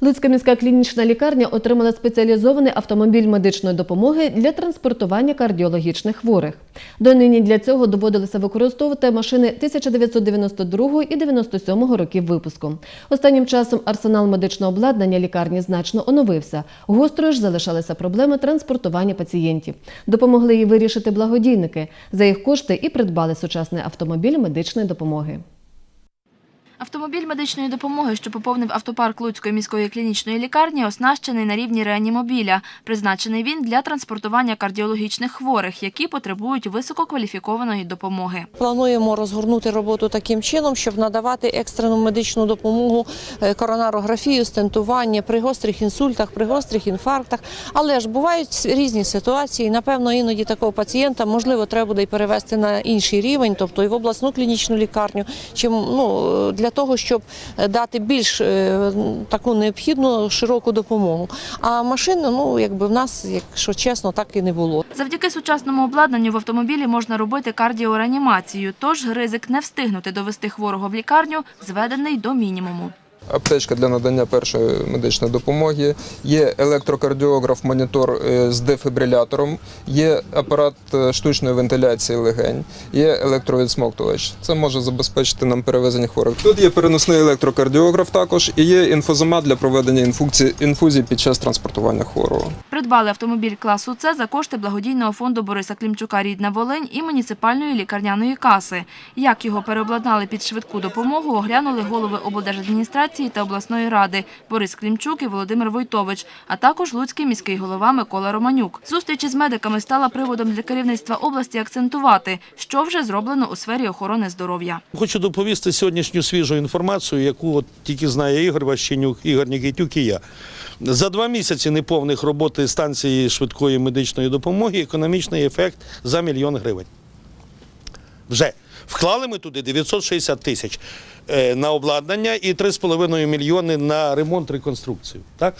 Луцька міська клінічна лікарня отримала спеціалізований автомобіль медичної допомоги для транспортування кардіологічних хворих. Донині для цього доводилося використовувати машини 1992 і 97 років випуску. Останнім часом арсенал медичного обладнання лікарні значно оновився. Гострою ж залишалися проблеми транспортування пацієнтів. Допомогли їй вирішити благодійники. За їх кошти і придбали сучасний автомобіль медичної допомоги. Автомобіль медичної допомоги, що поповнив автопарк Луцької міської клінічної лікарні, оснащений на рівні реанімобіля. Призначений він для транспортування кардіологічних хворих, які потребують висококваліфікованої допомоги. Плануємо розгорнути роботу таким чином, щоб надавати екстрену медичну допомогу, е, коронарографію, стентування при гострих інсультах, при гострих інфарктах. Але ж бувають різні ситуації. Напевно, іноді такого пацієнта можливо треба буде і перевести на інший рівень, тобто і в обласну клінічну лікарню, чим ну для того, щоб дати більш е, таку необхідну широку допомогу. А машин, ну якби в нас, якщо чесно, так і не було. Завдяки сучасному обладнанню в автомобілі можна робити кардіореанімацію, тож ризик не встигнути довести хворого в лікарню зведений до мінімуму. Аптечка для надання першої медичної допомоги, є електрокардіограф, монітор е, з дефібрилятором, є апарат е, штучної вентиляції легень, є електровідсмоктувач. Це може забезпечити нам перевезення хворих. Тут є переносний електрокардіограф також і є інфузомат для проведення інфукції, інфузій під час транспортування хворого. Придбали автомобіль класу С за кошти благодійного фонду Бориса Клімчука «Рідна Волинь» і муніципальної лікарняної каси. Як його переобладнали під швидку допомогу, оглянули голови облдержадміністрації та обласної ради Борис Клімчук і Володимир Войтович, а також Луцький міський голова Микола Романюк. Зустріч із медиками стала приводом для керівництва області акцентувати, що вже зроблено у сфері охорони здоров'я. Хочу доповісти сьогоднішню свіжу інформацію, яку от тільки знає Ігор Ващенюк, Ігор Нікітюк і я. За два місяці неповних роботи станції швидкої медичної допомоги економічний ефект за мільйон гривень. Вже вклали ми туди 960 тисяч е, на обладнання і 3,5 мільйони на ремонт реконструкцію. Так?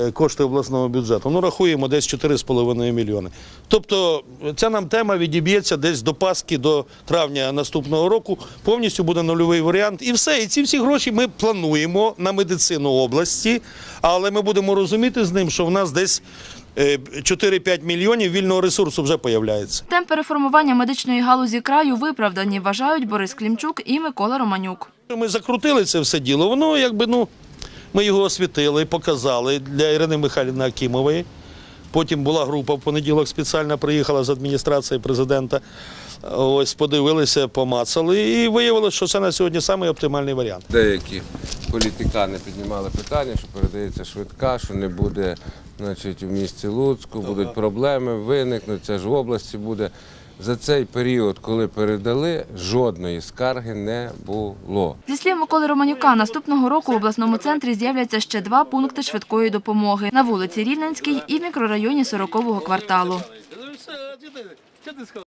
Е, Кошти обласного бюджету. Ну, рахуємо десь 4,5 мільйони. Тобто ця нам тема відіб'ється десь до Пасхи, до травня наступного року. Повністю буде нульовий варіант. І все. І ці всі гроші ми плануємо на медицину області, але ми будемо розуміти з ним, що в нас десь е, 4-5 мільйонів вільного ресурсу вже появляється. Темпи реформування медичної галузі краю виправдані, вважають Борис Клімчук і Микола Романюк. Ми закрутили це все діло. Воно якби ну ми його освітили, показали для Ірини Михайлівни Акімової. Потім була група в понеділок спеціально приїхала з адміністрації президента. Ось подивилися, помацали і виявилося, що це на сьогодні самий оптимальний варіант. Деякі політикани піднімали питання, що передається швидка, що не буде значить, у місті Луцьку, будуть проблеми, виникнуть, це ж в області буде. За цей період, коли передали, жодної скарги не було. Зі слів Миколи Романюка, наступного року в обласному центрі з'являться ще два пункти швидкої допомоги на вулиці Рівненській і в мікрорайоні 40-го кварталу.